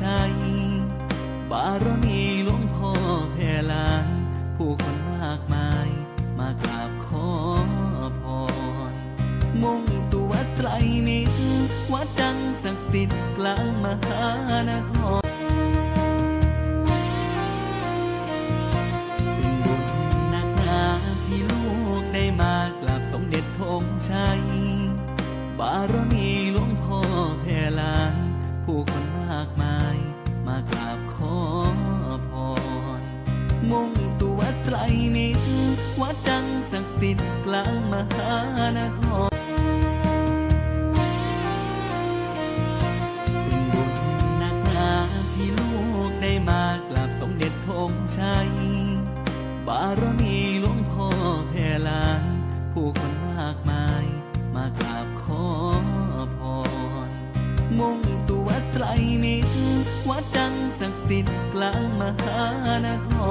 ชัย บารมีหลวงพ่อแผ่ลา ผู้คนมากมายมากราบขอพร มุ่งสู่วัดไตรมิตร วัดดังศักดิ์สิทธิ์กลางมหานครบารมี วัดไตรมิตรวัดดังศักดิ์สิทธิ์กลางมหานครเป็นบุญนักหนาที่ลูกได้มากราบสมเด็จธงชัย บารมีหลวงพ่อแผ่ลา ผู้คนมากมายมากราบขอพร มุ่งสู่วัดไตรมิตรวัดดังศักดิ์สิทธิ์กลางมหานคร